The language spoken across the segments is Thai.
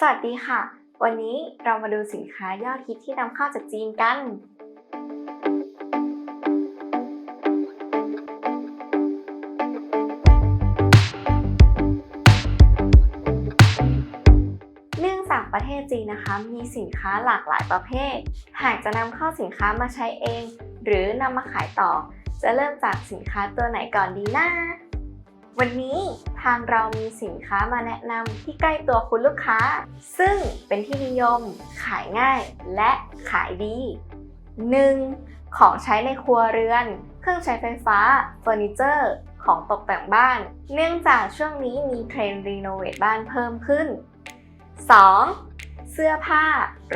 สวัสดีค่ะ วันนี้เรามาดูสินค้ายอดฮิตที่นำเข้าจากจีนกัน เนื่องจากประเทศจีนนะคะ มีสินค้าหลากหลายประเภท หากจะนำเข้าสินค้ามาใช้เอง หรือนำมาขายต่อ จะเริ่มจากสินค้าตัวไหนก่อนดีนะ วันนี้ทางเรามีสินค้ามาแนะนำที่ใกล้ตัวคุณลูกค้า ซึ่งเป็นที่นิยม ขายง่ายและขายดี 1. ของใช้ในครัวเรือน เครื่องใช้ไฟฟ้าเฟอร์นิเจอร์ของตกแต่งบ้าน เนื่องจากช่วงนี้มีเทรนด์รีโนเวทบ้านเพิ่มขึ้น 2. เสื้อผ้า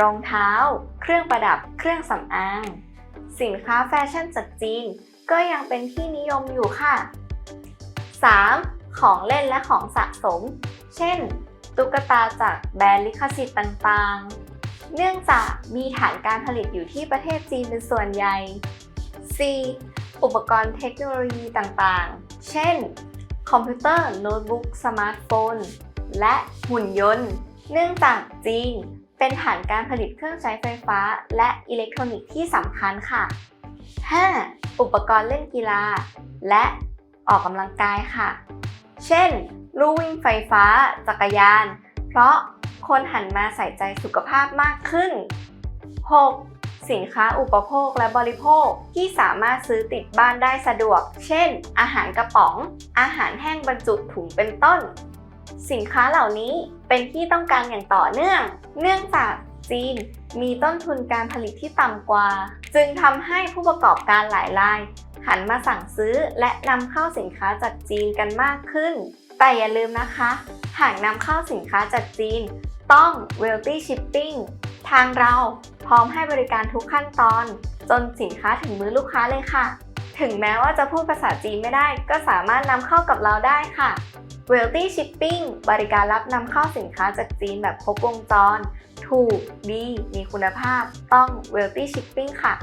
รองเท้า เครื่องประดับ เครื่องสำอาง สินค้าแฟชั่นจากจีน ก็ยังเป็นที่นิยมอยู่ค่ะ 3. ของเล่นและของสะสม เช่น ตุ๊กตาจากแบรนด์ลิขสิทธิ์ต่างๆ เนื่องจากมีฐานการผลิตอยู่ที่ประเทศจีนเป็นส่วนใหญ่ 4. อุปกรณ์เทคโนโลยีต่างๆ เช่น คอมพิวเตอร์ โน้ตบุ๊ก สมาร์ทโฟน และหุ่นยนต์ เนื่องจากจีนเป็นฐานการผลิตเครื่องใช้ไฟฟ้าและอิเล็กทรอนิกส์ที่สำคัญค่ะ 5. อุปกรณ์เล่นกีฬา และ ออกกำลังกายค่ะ เช่น ลู่วิ่งไฟฟ้า จักรยาน เพราะคนหันมาใส่ใจสุขภาพมากขึ้น 6. สินค้าอุปโภคและบริโภคที่สามารถซื้อติดบ้านได้สะดวก เช่น อาหารกระป๋อง อาหารแห้งบรรจุถุงเป็นต้น สินค้าเหล่านี้เป็นที่ต้องการอย่างต่อเนื่อง เนื่องจากจีนมีต้นทุนการผลิตที่ต่ำกว่า จึงทำให้ผู้ประกอบการหลายราย หันมาสั่งซื้อและนำเข้าสินค้าจากจีนกันมากขึ้น แต่อย่าลืมนะคะ หากนำเข้าสินค้าจากจีน ต้อง wealthy shipping ทางเราพร้อมให้บริการทุกขั้นตอน จนสินค้าถึงมือลูกค้าเลยค่ะ ถึงแม้ว่าจะพูดภาษาจีนไม่ได้ ก็สามารถนำเข้ากับเราได้ค่ะ wealthy shipping บริการรับนำเข้าสินค้าจากจีนแบบครบวงจร ถูก ดี มีคุณภาพ ต้อง wealthy shipping ค่ะ